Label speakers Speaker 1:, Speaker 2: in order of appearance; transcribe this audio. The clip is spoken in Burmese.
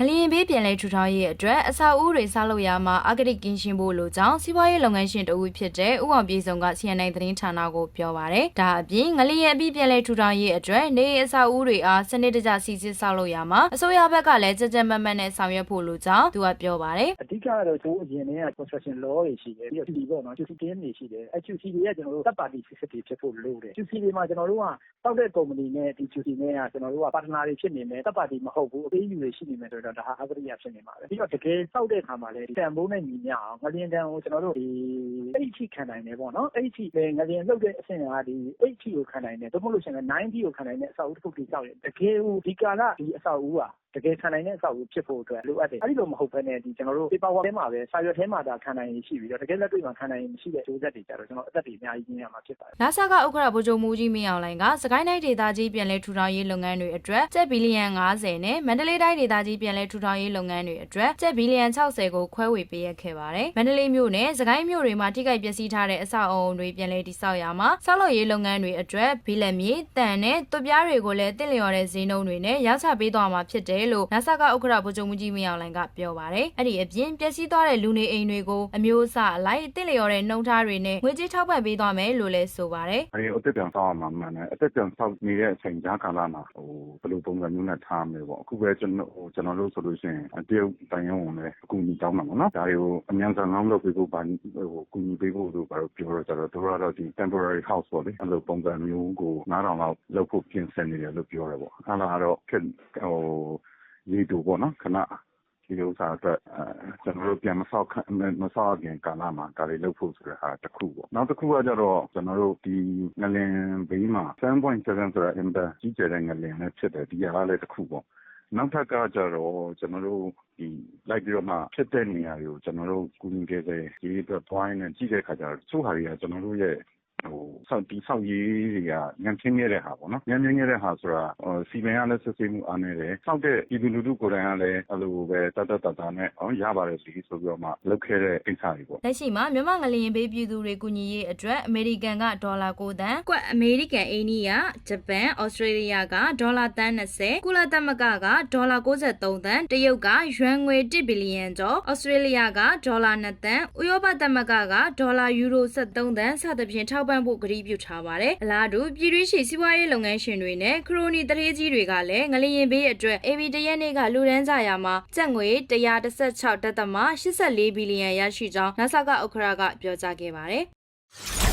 Speaker 1: ငလျင်ဘေးပြန်လဲထူထောင်ရေးအတွက်အဆောက်အဦတွေဆောက်လုပ်ရာမှာအဂတိကင်းရှင်းဖို့လိုကြောင်းစီးပွားရေးလုပ်ငန်းရှင်တဦးဖြစ်တဲ့ဦးအောင်ပြည်စုံက CNN သတင်းဌာနကိုပြောပါရယ်ဒါအပြင်ငလျင်အပြီးပြန်လဲထူထောင်ရေးအတွက်နေအိမ်အဆောက်အဦတွေအားစနစ်တကျစီစစ်ဆောက်လုပ်ရာမှာအစိုးရဘက်ကလည်းကြကြမတ်မတ်နဲ့ဆောင်ရွက်ဖို့လိုကြောင်းသူကပြောပါရယ်
Speaker 2: အဓိကကတော့ကျွန်တော်အရင်တည်းက construction law တွေရှိတယ်ပြီးတော့ QC ပေါ့နော် QC team တွေရှိတယ်အဲ QC တွေကကျွန်တော်တို့ third party စစ်တွေဖြစ်ဖို့လိုတယ် QC တွေမှာကျွန်တော်တို့ကတောက်တဲ့ company နဲ့ဒီ QC နဲ့ကကျွန်တော်တို့က partner တွေဖြစ်နေမယ် third party မဟုတ်ဘူးအသေးအယူတွေရှိနေမယ်ဆိုတော့ဒါဟာအဂရိယဖြစ်နေမှာပဲပြီးတော့တကယ်စောက်တဲ့အခါမှာလည်းတန်ဖိုးနဲ့ညီမျှအောင်ငလျင်တန်ကိုကျွန်တော်တို့ဒီအဲ့ဒီခံနိုင်တယ်ပေါ့နော်အဲ့ဒီပဲငလျင်လှုပ်တဲ့အဆင့်ကဒီ8ကိုခံနိုင်တယ်သို့မဟုတ်လို့ရှိရင်9ကိုခံနိုင်တဲ့အဆောက်အဦတစ်ခုတိစောက်ရင်တကယ်ကိုဒီကာလဒီအဆောက်အဦကတကယ်ခံနိုင်တဲ့အဆောက်အဦဖြစ်ဖို့အတွက်လိုအပ်တယ်အဲ့ဒီလိုမဟုတ်ဘဲနဲ့ဒီကျွန်တော်တို့ paper work ထဲမှာပဲစာရွက်ထဲမှာဒါခံနိုင်ရရှိပြီးတော့တကယ်လက်တွေ့မှာခံနိုင်ရမရှိတဲ့ကျိုးဆက်တွေကြတော့ကျွန်တော်အသက်တွေအများကြီးကျင်းရမှာဖြစ်ပါတယ်
Speaker 1: လာဆာကဥက္ကရာဗိုလ်ချုပ်မူကြီးမင်းအောင်လှိုင်ကစကိုင်းတိုင်းဒေသကြီးပြန်လဲထူထောင်ရေးလုပ်ငန်းတွေအတွက်ကျပ်ဘီလီယံ90နဲ့မန္တလေးတိုင်းဒေသကြီးပြန်လဲထူထောင်ရေးလုပ်ငန်းတွေအတွက်ကျပ်ဘီလီယံ60ကိုခွဲဝေပေးရခဲ့ပါတယ်။မန္တလေးမြို့နဲ့စကိုင်းမြို့တွေမှာထိခိုက်ပျက်စီးထားတဲ့အဆောက်အအုံတွေပြန်လဲတည်ဆောက်ရမှာဆောက်လုပ်ရေးလုပ်ငန်းတွေအတွက်ဘီလက်မြေတန်နဲ့သွပ်ပြားတွေကိုလည်းတင့်လျော်တဲ့ဈေးနှုန်းတွေနဲ့ရောင်းချပေးသွားမှာဖြစ်တယ်လို့လာဆာကဥက္ကရာဗိုလ်ချုပ်မူကြီးမင်းအောင်လှိုင်ကပြောပါတယ်။အဲ့ဒီအပြင်ပျက်စီးသွားတဲ့လူနေအိမ်တွေကိုအမျိုးအစားအလိုက်တင့်လျော်တဲ့နှုံထားတွေနဲ့ငွေကြေးထောက်ပံ့ပေးသွားမယ်လို့လည်းဆိုပါတယ်။
Speaker 3: အဲဒီအသက်ပြန်ဆောက်ရမှာမှန်တယ်အသက်ပြန်ဆောက်နေတဲ့အချိန်ကြားကာလမှာဟိုဘယ်လိုပုံစံမျိုးနဲ့ထားမလဲပေါ့အခုပဲကျွန်တော်ဟိုကျွန်တော်တို့ဆိုလို့ရှိရင်တရုတ်တိုင်ရုံဝင်လည်းအကူအညီတောင်းမှာပေါ့နော်ဒါတွေကိုအမြန်ဆန်လောင်းလုပ်ပေးဖို့ပါဟိုကူညီပေးဖို့လို့ဘာလို့ပြောတော့ကြတော့တို့ကတော့ဒီ temporary house ပေါ့လေအဲ့လိုပုံစံမျိုးကို9000လောက်လုပ်ဖို့ပြင်ဆင်နေတယ်လို့ပြောတယ်ပေါ့အဲ့ဒါကတော့ခက်ဟိုရေတူပေါ့နော်ခဏဒီဥစ္စာအတွက်အဲကျွန်တော်တို့ပြန်မဆောက်မဆောက်ခင်ကာလမှာဒါတွေလုပ်ဖို့ဆိုတဲ့ဟာတစ်ခုပေါ့နောက်တစ်ခုကကြတော့ကျွန်တော်တို့ဒီငလင်ဘေးမှာ7.7ဆိုတာ impact ကြီးကျယ်တဲ့ငလင်နဲ့ဖြစ်တယ်ဒီဟာလည်းတစ်ခုပေါ့ နောက်ထပ်ကကြတော့ ကျွန်တော်တို့ဒီလိုက်ပြီးတော့မှ ဖြစ်တဲ့နေရာတွေကို ကျွန်တော်တို့ကုညီခဲ့တဲ့ဒီအတွက် point နဲ့ ကြည့်တဲ့ခါကျတော့ချို့ဟာတွေက ကျွန်တော်တို့ရဲ့ဟို ဆောက်ဒီဆောက်ရေးတွေက ညံချင်းခဲ့တဲ့ဟာပေါ့နော် ညံချင်းခဲ့တဲ့ဟာဆိုတာဟိုစီမံရလဲစစ်ဆေးမှုအားနေတယ် ဆောက်တဲ့ပြည်သူလူထုကိုယ်တိုင်ကလည်း အဲ့လိုပဲတတ်တတ်တတ်တာနဲ့ဟောရပါတယ်စီဆိုပြီးတော့မှ လုပ်ခဲ့တဲ့ကိစ္စတွေပေါ့
Speaker 1: လက်ရှိမှာ မြန်မာငလျင်ဘေး ပြည်သူတွေ ကူညီရေးအတွက် အမေရိကန်က ဒေါ်လာ9သန်း၊ကွက်အမေရိကန် အိန္ဒိယ၊ဂျပန်၊ဩစတြေးလျက ဒေါ်လာတန်း20၊ကုလသမဂ္ဂက ဒေါ်လာ63သန်း၊တရုတ်က ယွမ်ငွေ1ဘီလီယံကျော်၊ဩစတြေးလျက ဒေါ်လာ2သန်း၊ဥရောပသမဂ္ဂက ဒေါ်လာ ယူရို73သန်း စသဖြင့် ထောက်ပံ့ဖို့ကတိပြုထားပါတယ်။အလားတူပြည်တွင်းရှိစီးပွားရေးလုပ်ငန်းရှင်တွေနဲ့ခရိုနီတရေကြီးတွေကလည်းငလျင်ဘေးအတွက် AB တရက်နေ့ကလူဒန်းကြရာမှာကျပ်ငွေ116.84ဘီလီယံရရှိကြောင်း NASA ကဥက္ကရာကပြောကြားခဲ့ပါတယ်။